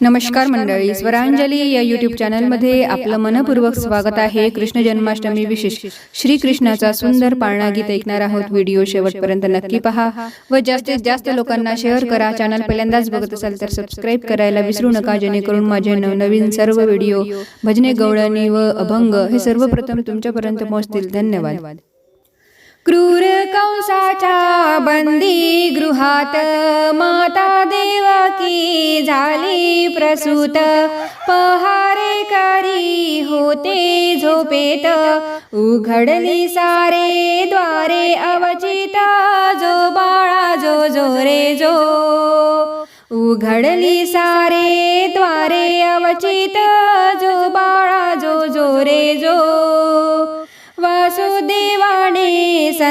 नमस्कार मंडळी स्वरांजली या युट्यूब चॅनलमध्ये आपलं मनपूर्वक स्वागत आहे कृष्ण जन्माष्टमी विशेष. श्रीकृष्णाचा सुंदर पाळणा गीत ऐकणार आहोत व्हिडिओ शेवटपर्यंत नक्की पहा व जास्तीत जास्त लोकांना शेअर करा चॅनल पहिल्यांदाच बघत असाल तर सबस्क्राईब करायला विसरू नका जेणेकरून माझे नवनवीन सर्व व्हिडिओ भजने गवळणी व अभंग हे सर्वप्रथम तुमच्यापर्यंत पोहोचतील. धन्यवाद. क्रूर कंसाच्या बंदी गृहात माता देवकी झाली प्रसूत. पहारे करी होते झोपेत उघडली सारे द्वारे अवचित जो बाळा जो जो रे जो. उघडली सारे द्वारे अवचित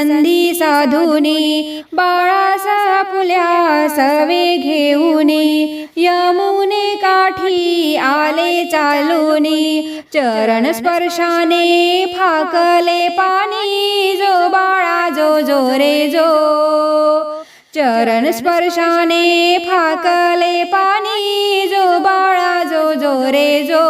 संधी साधुनी बाळास पुल्या सवे घेऊनी यमुने काठी आले चालूनी चरण स्पर्शाने फाकले पाणी जो बाळा जो जो रे जो. चरण स्पर्शाने फाकले पाणी जो बाळा जो जो रे जो.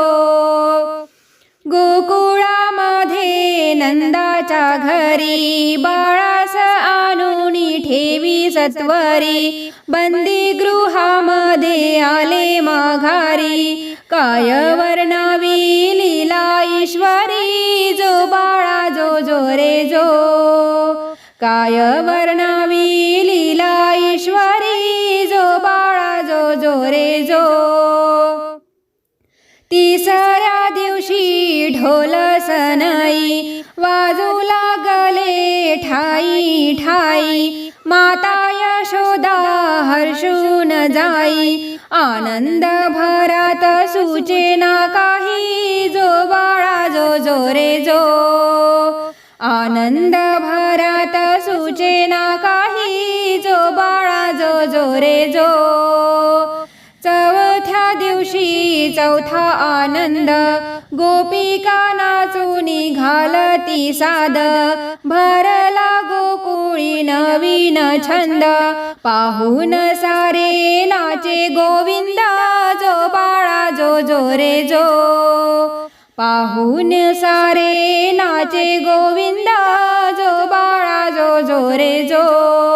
नंदाच्या घरी बाळास आणूनी ठेवी सत्वरी. बंदी गृहामध्ये आले माघारी. काय वर्णावी लीला ईश्वरी जो बाळा जो जो रे जो. काय वर्णावी लीला ईश्वरी जो बाळा जो जो रे जो. तिसऱ्या दिवशी ढोल सनई वा ठाई माता यशोदा हर्षून जाई आनंद भरात सुचेना काही जो बाळा जो जो रे जो. आनंद भरात सुचेना काही जो बाळा जो जो रे जो. चौथा आनंद गोपिका नाचूनी घालती साद भरला गोकुळी नवीन छंद पाहून सारे नाचे गोविंद जो बाळा जो जो रे जो. पाहून सारे नाचे गोविंद जो बाळा जो जो रे जो.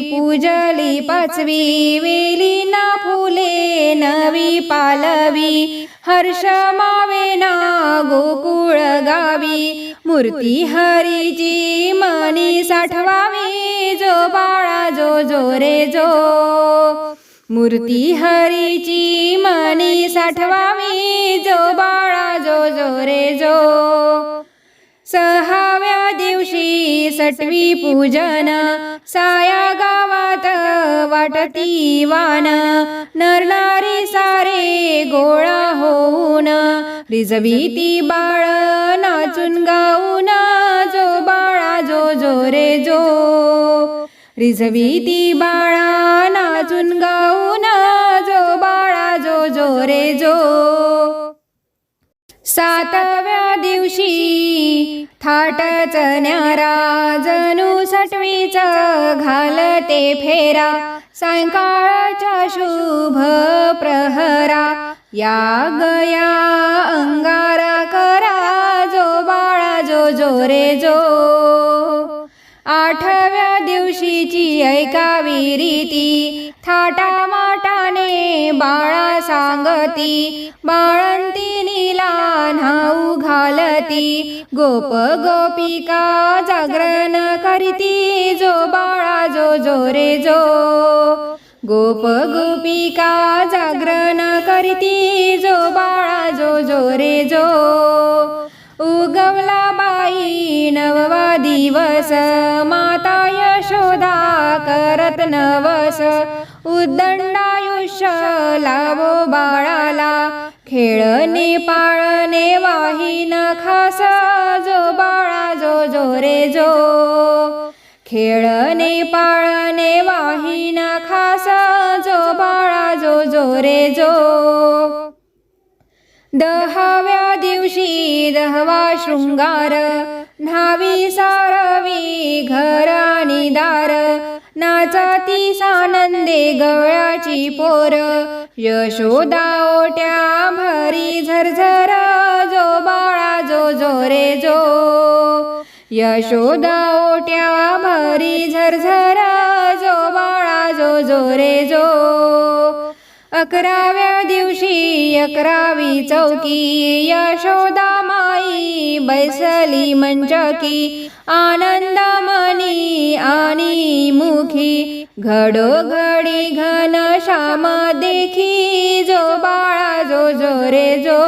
पूजली पाचवी वेली ना फुले नवी पालवी हर्ष मावेना गोकुळ गावी मूर्ती हरीची मनी साठवावी जो बाळा जो जो रे जो. मूर्ती हरीची मनी साठवावी जो बाळा जो जो रे जो. सहा करी सटवी पूजन साया गावात वाटती वान. नरणारे सारे गोळा होऊन रिजवी ती बाळ नाचून गाऊन जो बाळा जो जो रे जो. रिजवी ती बाळा नाचून गाऊन जो बाळा जो जो रे जो. सातव्या दिवशी थाटच न्यारा जणू सटवीच घालते फेरा. सायंकाळच्या शुभ प्रहरा या गया अंगारा करा जो बाळा जो जो रे जो. आठव्या दिवशीची ऐकावी रीती थाटा बाळा सांगती बाळंतीनीला न्हाऊ घालती. गोप गोपिका जागरण करीती जो बाळा जो जो रे जो. गोप गोपिका जागरण करीती जो बाळा जो जो रे जो. उगवला बाई नववा दिवस माता यशोदा करत नवस. उदंडायुष्य लावो बाळाला खेळणे पाळणे वाहीन खास जो बाळा जो जो रे जो. खेळणे पाळणे वाहीन खास जो बाळा जो जो रे जो. दहाव्या दिवशी दहवा शृंगार न्हावी सारवी घर आणि दार नाचाती सानंदे गवळाची पोर यशोदा ओट्या भरी झरझर जो बाळा जो जो रे जो. यशोदा ओट्या भरी झरझर जो बाळा जो जो रे जो. अकराव्या दिवशी अकरावी चौकी यशोदा माई बैसली मंचकी. आनंद मनी आणि मुखी घडोघडी घन श्याम देखी जो बाळा जो जो रे जो.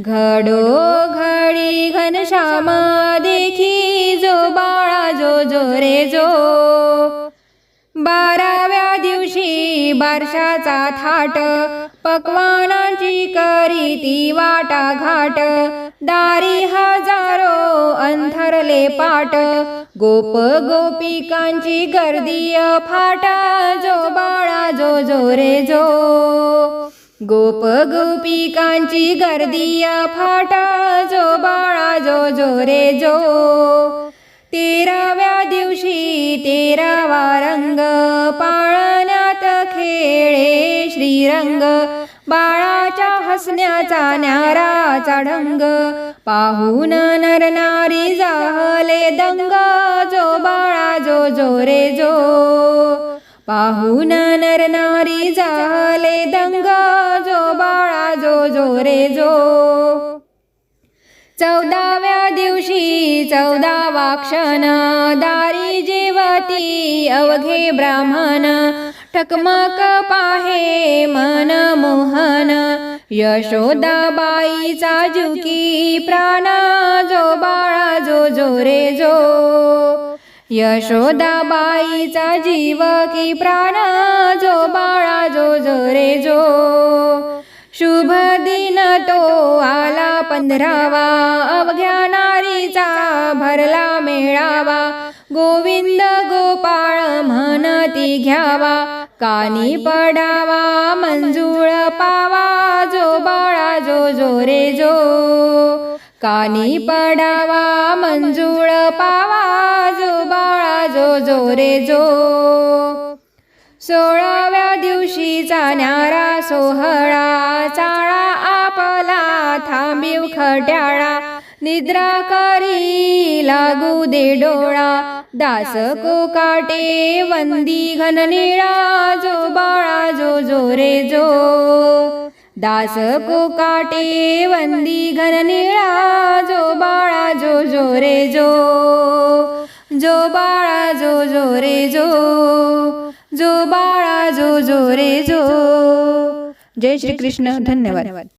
घडो घडी घन श्याम देखी जो बाळा जो जो रे जो. बारशाचा थाट पक्वानांची करी ती वाटा घाट दारी हजारो अंथरले पाट गोप गोपिकांची गर्दी फाट. जो बाळा जो जो रे जो. गोप गोपिकांची गर्दी फाट. जो बाळा जो जो रे जो. तेराव्या दिवशी तेरावा रंग पाळण्यात खेळे श्रीरंग बाळाच्या हसण्याचा न्याराचा ढंग. पाहून नरनारी जाहले दंग जो बाळा जो जो रे जो. पाहून नरनारी जाहले दंग जो बाळा जो जो रे जो. चौदाव्या दिवशी चौदावा क्षण दारी जेवती अवघे ब्राह्मण ठकमक पाहे मन मोहन यशोदाबाईचा जुकी प्राण जो बाळा जो जो रे जो. यशोदाबाईचा जीव की प्राण जो बाळा जो जो रे जो. शुभ दिन तो आला पंधरावा अवघ्या नारीचा भरला मेळावा. गोविंद गोपाळ म्हणती घ्यावा. कानी पडावा मंजूळ पावा जो बाळा जो जो रे जो. कानी पडावा मंजूळ पावा जो बाळा जो जो रे जो. सोळाव्या दिवशीचा न्यारा सोहळा चाळा आपला थांबीव खट्याळा निद्रा करी लागू दे डोळा. दास कोकाटे वंदी घन निळा जो बाळा जो जो रे जो दास कोकाटे वंदी घन निळा जो बाळा जो जो रे जो जो बाळा जो जो रे जो जो बाळा जो जो रे जो जय श्री कृष्ण धन्यवाद.